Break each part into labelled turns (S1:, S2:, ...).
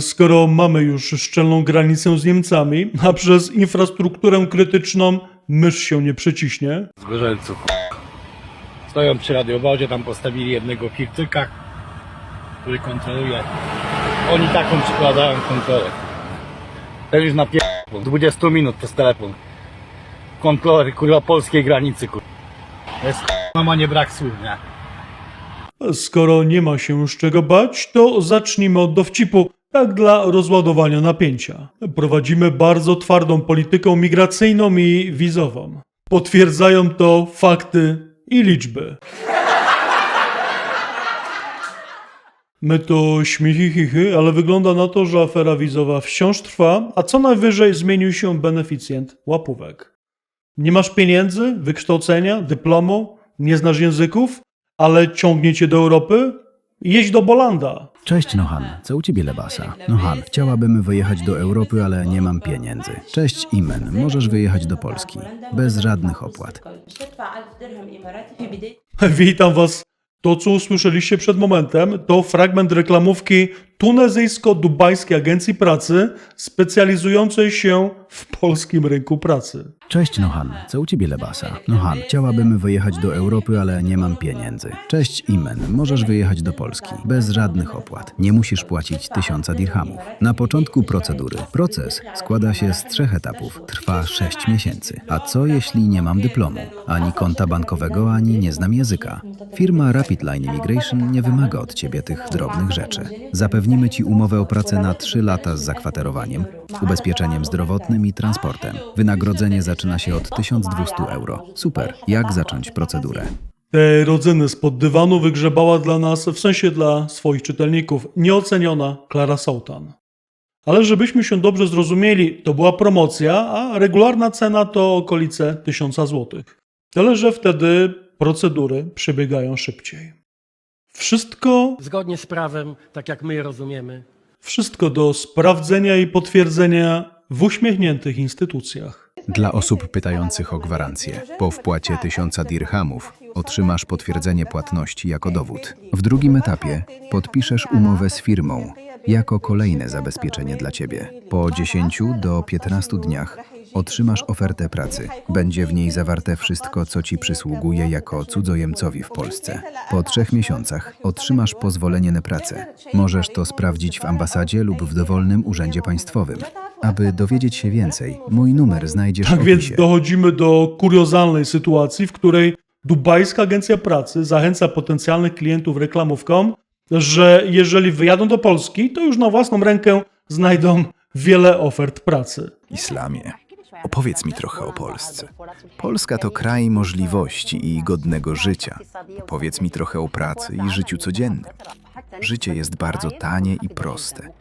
S1: Skoro mamy już szczelną granicę z Niemcami, a przez infrastrukturę krytyczną mysz się nie przeciśnie,
S2: Zgorzelców. Stoją przy radiowozie, tam postawili jednego Chińczyka, który kontroluje. Oni taką przykładają kontrolę. Ten już na pier... 20 minut przez telefon. Kontroler, kurwa, polskiej granicy, kurwa. To jest mama nie brak słów, nie?
S1: skoro nie ma się z czego bać, to zacznijmy od dowcipu, tak dla rozładowania napięcia. Prowadzimy bardzo twardą politykę migracyjną i wizową. Potwierdzają to fakty i liczby. My to śmichy chichy, ale wygląda na to, że afera wizowa wciąż trwa, a co najwyżej zmienił się beneficjent łapówek. Nie masz pieniędzy, wykształcenia, dyplomu, nie znasz języków, ale ciągnie cię do Europy? Jedź do Bolanda.
S3: Cześć Nohan, co u ciebie Lebasa? Nohan, chciałabym wyjechać do Europy, ale nie mam pieniędzy. Cześć Imen, możesz wyjechać do Polski. Bez żadnych opłat.
S1: Witam was. To, co usłyszeliście przed momentem, to fragment reklamówki tunezyjsko-dubajskiej agencji pracy specjalizującej się w polskim rynku pracy.
S3: Cześć Nohan, co u ciebie Lebasa? Nohan, chciałabym wyjechać do Europy, ale nie mam pieniędzy. Cześć Imen, możesz wyjechać do Polski. Bez żadnych opłat. Nie musisz płacić tysiąca dirhamów. Na początku procedury. Proces składa się z trzech etapów. Trwa sześć miesięcy. A co jeśli nie mam dyplomu? Ani konta bankowego, ani nie znam języka. Firma Rapid Line Immigration nie wymaga od ciebie tych drobnych rzeczy. Zapewnimy ci umowę o pracę na 3 lata z zakwaterowaniem, ubezpieczeniem zdrowotnym i transportem. Wynagrodzenie zaczyna się od 1200 euro. Super. Jak zacząć procedurę?
S1: Te rodzyny spod dywanu wygrzebała dla nas, w sensie dla swoich czytelników, nieoceniona Klara Sołtan. Ale żebyśmy się dobrze zrozumieli, to była promocja, a regularna cena to okolice 1000 zł. Tyle, że wtedy procedury przebiegają szybciej. Wszystko,
S4: zgodnie z prawem, tak jak my je rozumiemy.
S1: wszystko do sprawdzenia i potwierdzenia w uśmiechniętych instytucjach.
S3: Dla osób pytających o gwarancję, po wpłacie 1000 dirhamów otrzymasz potwierdzenie płatności jako dowód. W drugim etapie podpiszesz umowę z firmą jako kolejne zabezpieczenie dla Ciebie. Po 10 do 15 dniach otrzymasz ofertę pracy. Będzie w niej zawarte wszystko, co Ci przysługuje jako cudzoziemcowi w Polsce. Po trzech miesiącach otrzymasz pozwolenie na pracę. Możesz to sprawdzić w ambasadzie lub w dowolnym urzędzie państwowym. Aby dowiedzieć się więcej, mój numer znajdziesz w
S1: Tak więc
S3: opisie.
S1: dochodzimy do kuriozalnej sytuacji, w której dubajska agencja pracy zachęca potencjalnych klientów reklamówką, że jeżeli wyjadą do Polski, to już na własną rękę znajdą wiele ofert pracy.
S5: Islamie, opowiedz mi trochę o Polsce. Polska to kraj możliwości i godnego życia. Powiedz mi trochę o pracy i życiu codziennym. Życie jest bardzo tanie i proste.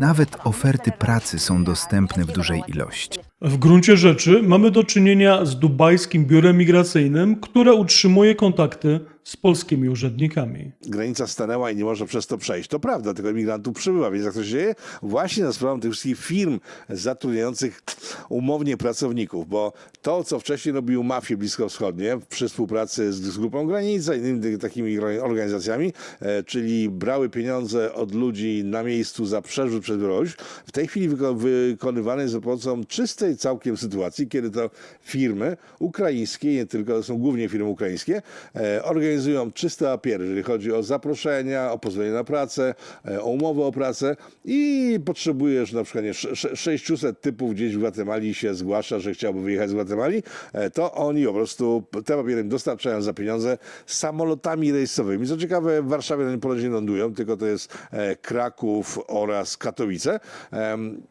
S5: Nawet oferty pracy są dostępne w dużej ilości.
S1: W gruncie rzeczy mamy do czynienia z dubajskim biurem migracyjnym, które utrzymuje kontakty z polskimi urzędnikami.
S6: granica stanęła i nie można przez to przejść. To prawda, tylko imigrantów przybywa, więc jak to się dzieje? Właśnie na sprawę tych wszystkich firm zatrudniających umownie pracowników, bo to, co wcześniej robiły mafie bliskowschodnie przy współpracy z, z Grupą Granica i innymi takimi organizacjami, e, czyli brały pieniądze od ludzi na miejscu za przerzut przez Białoruś, w tej chwili wyko- wykonywane jest za pomocą czystej całkiem sytuacji, kiedy to firmy ukraińskie, nie tylko, to są głównie firmy ukraińskie, e, organizują czyste papiery, jeżeli chodzi o zaproszenia, o pozwolenie na pracę, e, o umowę o pracę i potrzebujesz na przykład nie, sze- sze- 600 typów gdzieś w Gwatemali się zgłasza, że chciałby wyjechać z Gwatemali, e, to oni po prostu te papiery dostarczają za pieniądze samolotami rejsowymi. Co ciekawe, w Warszawie ponoć nie lądują, tylko to jest e, Kraków oraz Katowice.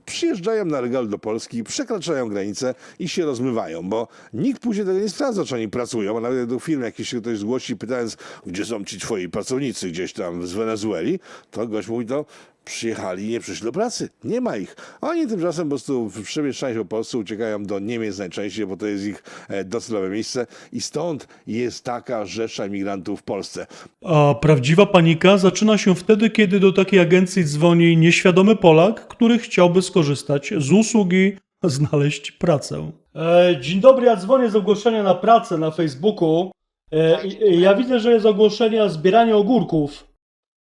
S6: Przyjeżdżają na legal do Polski, przekraczają granicę i się rozmywają, bo nikt później tego nie sprawdza, czy oni pracują, a nawet do firmy jakieś się ktoś zgłosi, pytając, gdzie są ci twoi pracownicy gdzieś tam z Wenezueli, to gość mówi to, przyjechali i nie przyszli do pracy. Nie ma ich. Oni tymczasem po prostu przemieszczają się po Polsce, uciekają do Niemiec najczęściej, bo to jest ich e, docelowe miejsce i stąd jest taka rzesza imigrantów w Polsce.
S1: A prawdziwa panika zaczyna się wtedy, kiedy do takiej agencji dzwoni nieświadomy Polak, który chciałby skorzystać z usługi znaleźć pracę. E, dzień dobry, ja dzwonię z ogłoszenia na pracę na Facebooku. E, i ja widzę, że jest ogłoszenie o zbieraniu ogórków.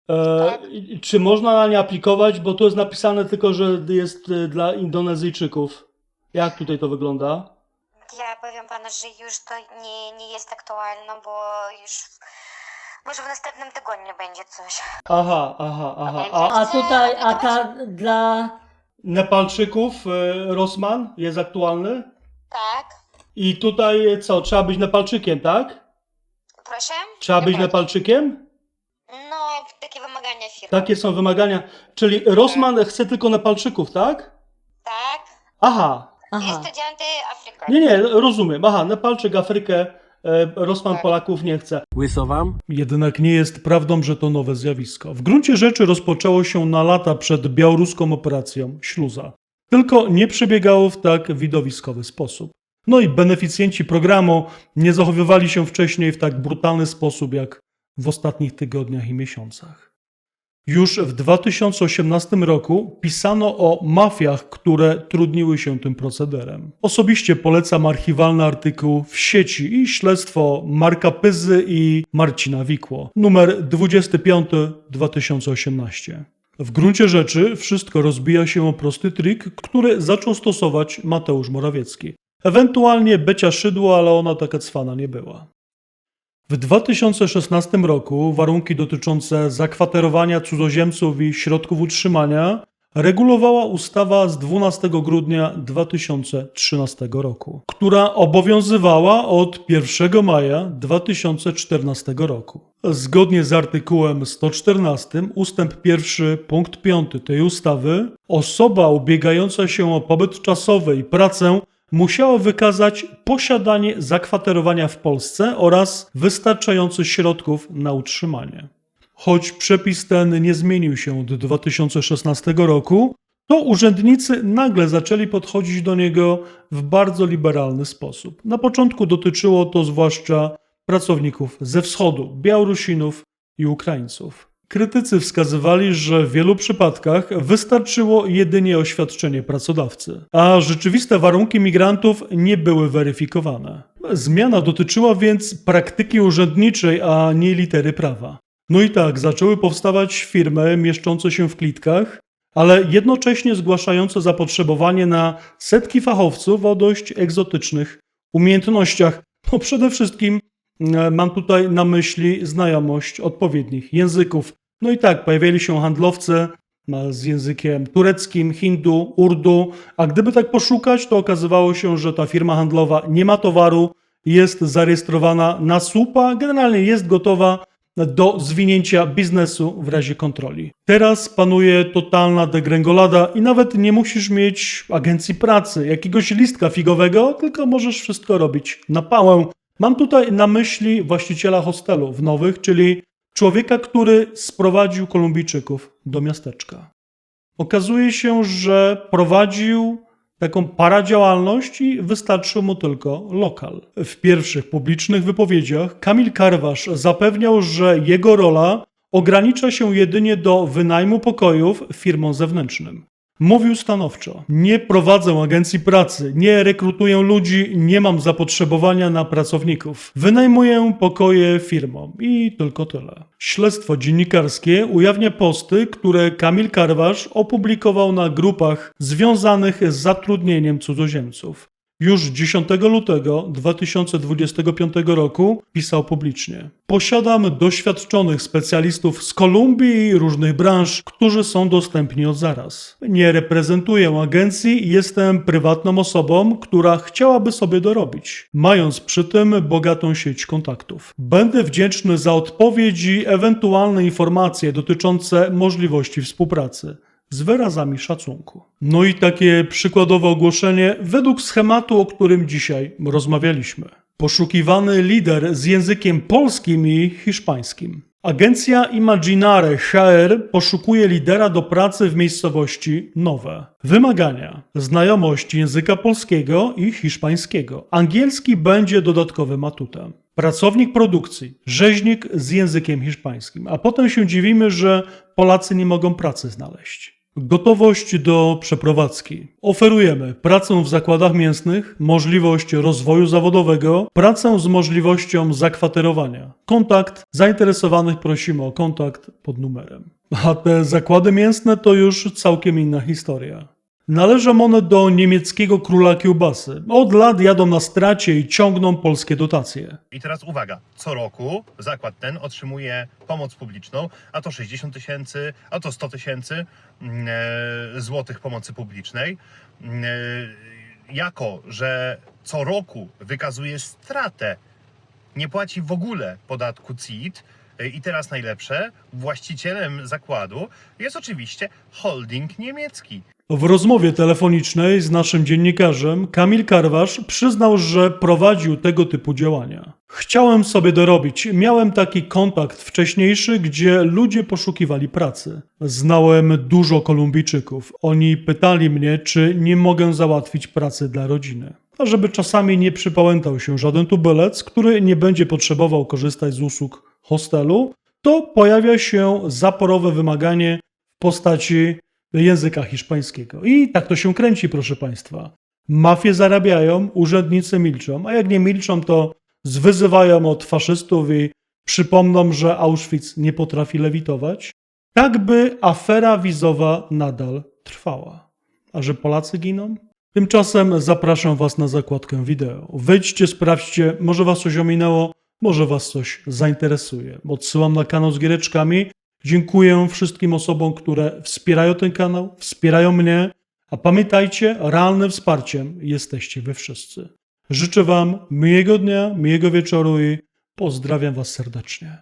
S1: E, i- czy można na nie aplikować? Bo tu jest napisane tylko, że jest e, dla Indonezyjczyków. Jak tutaj to wygląda?
S7: Ja powiem panu, że już to nie, nie jest aktualne, bo już może w następnym tygodniu będzie coś.
S1: Aha, aha, aha. A
S8: A tutaj, a ta dla...
S1: Nepalczyków e, Rosman jest aktualny?
S7: Tak?
S1: I tutaj co? Trzeba być Nepalczykiem, tak?
S7: Proszę?
S1: Trzeba być. Nepalczykiem?
S7: No, takie wymagania firmy.
S1: Takie są wymagania. Czyli Rosman chce tylko Nepalczyków, tak?
S7: Tak?
S1: Aha.
S7: I
S8: Aha.
S7: studenty Afryki.
S1: Nie, nie, rozumiem. Aha, Nepalczyk Afrykę, e, Rosman
S7: Tak.
S1: Polaków nie chce.
S4: Łyso wam?
S1: Jednak nie jest prawdą, że to nowe zjawisko. W gruncie rzeczy rozpoczęło się na lata przed białoruską operacją Śluza. Tylko nie przebiegało w tak widowiskowy sposób. No i beneficjenci programu nie zachowywali się wcześniej w tak brutalny sposób jak w ostatnich tygodniach i miesiącach. Już w 2018 roku pisano o mafiach, które trudniły się tym procederem. Osobiście polecam archiwalny artykuł w sieci i śledztwo Marka Pyzy i Marcina Wikło, numer 25-2018. W gruncie rzeczy wszystko rozbija się o prosty trik, który zaczął stosować Mateusz Morawiecki. Ewentualnie Becia Szydło, ale ona taka cwana nie była. W 2016 roku warunki dotyczące zakwaterowania cudzoziemców i środków utrzymania regulowała ustawa z 12 grudnia 2013 roku, która obowiązywała od 1 maja 2014 roku. Zgodnie z artykułem 114 ustęp 1 punkt 5 tej ustawy osoba ubiegająca się o pobyt czasowy i pracę musiała wykazać posiadanie zakwaterowania w Polsce oraz wystarczających środków na utrzymanie. Choć przepis ten nie zmienił się od 2016 roku, to urzędnicy nagle zaczęli podchodzić do niego w bardzo liberalny sposób. Na początku dotyczyło to zwłaszcza pracowników ze wschodu, Białorusinów i Ukraińców. Krytycy wskazywali, że w wielu przypadkach wystarczyło jedynie oświadczenie pracodawcy, a rzeczywiste warunki migrantów nie były weryfikowane. Zmiana dotyczyła więc praktyki urzędniczej, a nie litery prawa. No i tak, zaczęły powstawać firmy mieszczące się w klitkach, ale jednocześnie zgłaszające zapotrzebowanie na setki fachowców o dość egzotycznych umiejętnościach. No przede wszystkim mam tutaj na myśli znajomość odpowiednich języków. No i tak, pojawiali się handlowcy e, z językiem tureckim, hindu, urdu, a gdyby tak poszukać, to okazywało się, że ta firma handlowa nie ma towaru, jest zarejestrowana na słupa, generalnie jest gotowa do zwinięcia biznesu w razie kontroli. Teraz panuje totalna degrengolada i nawet nie musisz mieć agencji pracy, jakiegoś listka figowego, tylko możesz wszystko robić na pałę. Mam tutaj na myśli właściciela hostelu w Nowych, czyli człowieka, który sprowadził Kolumbijczyków do miasteczka. Okazuje się, że prowadził taką paradziałalność i wystarczył mu tylko lokal. W pierwszych publicznych wypowiedziach Kamil Karwasz zapewniał, że jego rola ogranicza się jedynie do wynajmu pokojów firmom zewnętrznym. Mówił stanowczo: Nie prowadzę agencji pracy, nie rekrutuję ludzi, nie mam zapotrzebowania na pracowników. Wynajmuję pokoje firmom i tylko tyle. Śledztwo dziennikarskie ujawnia posty, które Kamil Karwasz opublikował na grupach związanych z zatrudnieniem cudzoziemców. Już 10 lutego 2025 roku pisał publicznie: Posiadam doświadczonych specjalistów z Kolumbii i różnych branż, którzy są dostępni od zaraz. Nie reprezentuję agencji i jestem prywatną osobą, która chciałaby sobie dorobić, mając przy tym bogatą sieć kontaktów. Będę wdzięczny za odpowiedź i ewentualne informacje dotyczące możliwości współpracy z wyrazami szacunku. No i takie przykładowe ogłoszenie według schematu, o którym dzisiaj rozmawialiśmy. Poszukiwany lider z językiem polskim i hiszpańskim. Agencja Imaginare HR poszukuje lidera do pracy w miejscowości Nowe. Wymagania: znajomość języka polskiego i hiszpańskiego. Angielski będzie dodatkowym atutem. Pracownik produkcji, rzeźnik z językiem hiszpańskim. A potem się dziwimy, że Polacy nie mogą pracy znaleźć. Gotowość do przeprowadzki. Oferujemy pracę w zakładach mięsnych, możliwość rozwoju zawodowego, pracę z możliwością zakwaterowania. Kontakt zainteresowanych prosimy o kontakt pod numerem. A te zakłady mięsne to już całkiem inna historia. Należą one do niemieckiego króla kiełbasy. Od lat jadą na stracie i ciągną polskie dotacje.
S9: I teraz uwaga, co roku zakład ten otrzymuje pomoc publiczną, a to 60 tysięcy, a to 100 tysięcy mm, e, złotych pomocy publicznej. Mm, e, Jako, że co roku wykazuje stratę, nie płaci w ogóle podatku CIT. E, I teraz najlepsze, właścicielem zakładu jest oczywiście holding niemiecki.
S1: W rozmowie telefonicznej z naszym dziennikarzem Kamil Karwasz przyznał, że prowadził tego typu działania. Chciałem sobie dorobić. Miałem taki kontakt wcześniejszy, gdzie ludzie poszukiwali pracy. Znałem dużo Kolumbijczyków. Oni pytali mnie, czy nie mogę załatwić pracy dla rodziny. A żeby czasami nie przypałętał się żaden tubylec, który nie będzie potrzebował korzystać z usług hostelu, to pojawia się zaporowe wymaganie w postaci języka hiszpańskiego. I tak to się kręci, proszę Państwa. Mafie zarabiają, urzędnicy milczą, a jak nie milczą, to zwyzywają od faszystów i przypomną, że Auschwitz nie potrafi lewitować, tak by afera wizowa nadal trwała. A że Polacy giną? Tymczasem zapraszam Was na zakładkę wideo. Wejdźcie, sprawdźcie, może Was coś ominęło, może Was coś zainteresuje. Odsyłam na kanał z giereczkami. Dziękuję wszystkim osobom, które wspierają ten kanał, wspierają mnie, a pamiętajcie, realnym wsparciem jesteście Wy wszyscy. Życzę Wam miłego dnia, miłego wieczoru i pozdrawiam Was serdecznie.